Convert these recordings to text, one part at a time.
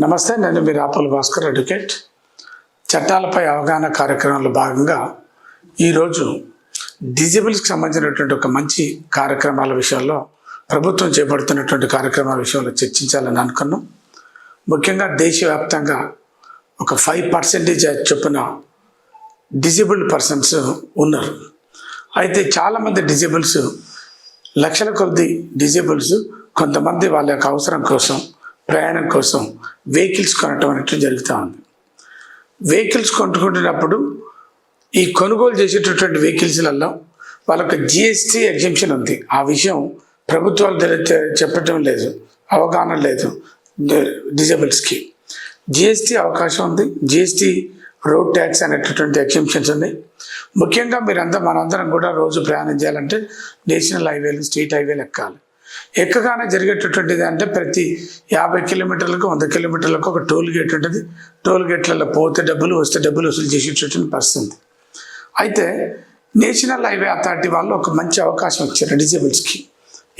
నమస్తే నేను మీ రాపల్ భాస్కర్ అడ్వకేట్. చట్టాలపై అవగాహన కార్యక్రమంలో భాగంగా ఈరోజు డిజబుల్స్కి సంబంధించినటువంటి ఒక మంచి కార్యక్రమాల విషయంలో ప్రభుత్వం చేపడుతున్నటువంటి కార్యక్రమాల విషయంలో చర్చించాలని అనుకున్నాం. ముఖ్యంగా దేశవ్యాప్తంగా ఒక ఫైవ్ పర్సెంటేజ్ చొప్పున డిజేబుల్డ్ పర్సన్స్ ఉన్నారు. అయితే చాలామంది డిజేబుల్స్ లక్షల కొద్ది డిజేబుల్స్ కొంతమంది వాళ్ళ యొక్క అవసరం కోసం ప్రయాణం కోసం వెహికల్స్ కొనటం అనేది జరుగుతూ ఉంది. వెహికల్స్ కొనుక్కుంటున్నప్పుడు ఈ కొనుగోలు చేసేటటువంటి వెహికల్స్లలో వాళ్ళకి జిఎస్టీ ఎగ్జిబిషన్ ఉంది. ఆ విషయం ప్రభుత్వాలు చెప్పటం లేదు. అవగాహన లేదు. డిజబుల్స్కి జిఎస్టీ అవకాశం ఉంది. జిఎస్టీ రోడ్ ట్యాక్స్ అనేటటువంటి ఎగ్జిబిషన్స్ ఉన్నాయి. ముఖ్యంగా మీరంతా మనందరం కూడా రోజు ప్రయాణం చేయాలంటే నేషనల్ హైవేలు స్టేట్ హైవేలు ఎక్కాలి ఎక్కగానే జరిగేటటువంటిది అంటే ప్రతి యాభై కిలోమీటర్లకు వంద కిలోమీటర్లకు ఒక టోల్ గేట్ ఉంటుంది. టోల్ గేట్లలో పోతే డబ్బులు వస్తే డబ్బులు వసూలు చేసేటటువంటి పరిస్థితి. అయితే నేషనల్ హైవే అథారిటీ వాళ్ళు ఒక మంచి అవకాశం ఇచ్చారు డిజేబుల్స్కి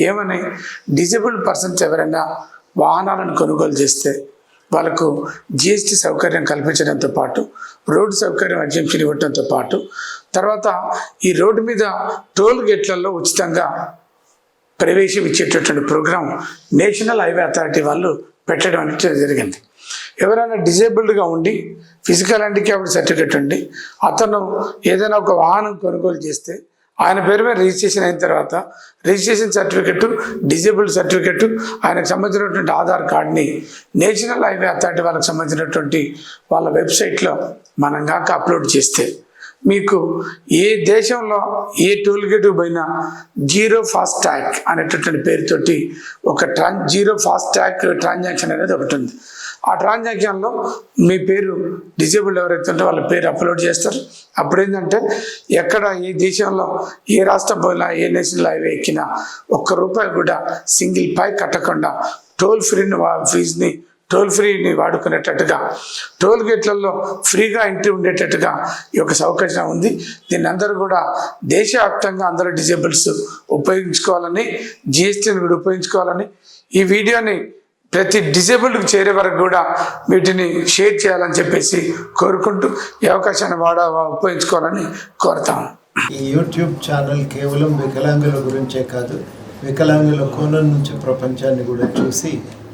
ఏమని? డిజేబుల్డ్ పర్సన్స్ ఎవరైనా వాహనాలను కొనుగోలు చేస్తే వాళ్ళకు జిఎస్టీ సౌకర్యం కల్పించడంతో పాటు రోడ్డు సౌకర్యం ఎగ్జిబిషన్ ఇవ్వడంతో పాటు తర్వాత ఈ రోడ్డు మీద టోల్ గేట్లలో ఉచితంగా ప్రవేశం ఇచ్చేటటువంటి ప్రోగ్రాం నేషనల్ హైవే అథారిటీ వాళ్ళు పెట్టడం అనేది జరిగింది. ఎవరైనా డిజేబుల్డ్గా ఉండి ఫిజికల్ హ్యాండిక్యాప్డ్ సర్టిఫికేట్ ఉండి అతను ఏదైనా ఒక వాహనం కొనుగోలు చేస్తే ఆయన పేరు మీద రిజిస్ట్రేషన్ అయిన తర్వాత రిజిస్ట్రేషన్ సర్టిఫికెట్ డిజేబుల్డ్ సర్టిఫికెట్ ఆయనకు సంబంధించినటువంటి ఆధార్ కార్డ్ని నేషనల్ హైవే అథారిటీ వాళ్ళకి సంబంధించినటువంటి వాళ్ళ వెబ్సైట్లో మనం కాక అప్లోడ్ చేస్తే మీకు ఏ దేశంలో ఏ టోల్ గేట్ పోయినా జీరో ఫాస్ట్ ట్యాగ్ అనేటటువంటి పేరుతోటి ఒక ట్రాన్ జీరో ఫాస్ట్ ట్యాగ్ ట్రాన్సాక్షన్ అనేది ఒకటి ఉంది. ఆ ట్రాన్సాక్షన్లో మీ పేరు డిజేబుల్డ్ ఎవరైతే ఉంటే వాళ్ళ పేరు అప్లోడ్ చేస్తారు. అప్పుడు ఏంటంటే ఎక్కడ ఏ దేశంలో ఏ రాష్ట్రం పోయినా ఏ నేషనల్ హైవే ఎక్కినా ఒక్క రూపాయి కూడా సింగిల్ పై కట్టకుండా టోల్ ఫ్రీ ఫీజుని టోల్ ఫ్రీని వాడుకునేటట్టుగా టోల్ గేట్లలో ఫ్రీగా ఎంట్రీ ఉండేటట్టుగా ఈ యొక్క సౌకర్యం ఉంది. దీన్ని అందరూ కూడా దేశవ్యాప్తంగా అందరూ డిజేబుల్స్ ఉపయోగించుకోవాలని జిఎస్టీని కూడా ఉపయోగించుకోవాలని ఈ వీడియోని ప్రతి డిజేబుల్డ్కి చేరే వరకు కూడా వీటిని షేర్ చేయాలని చెప్పేసి కోరుకుంటూ ఈ అవకాశాన్ని వాడ ఉపయోగించుకోవాలని కోరుతాము ఈ యూట్యూబ్ ఛానల్ కేవలం వికలాంగుల గురించే కాదు వికలాంగుల కోణం నుంచి ప్రపంచాన్ని కూడా చూసి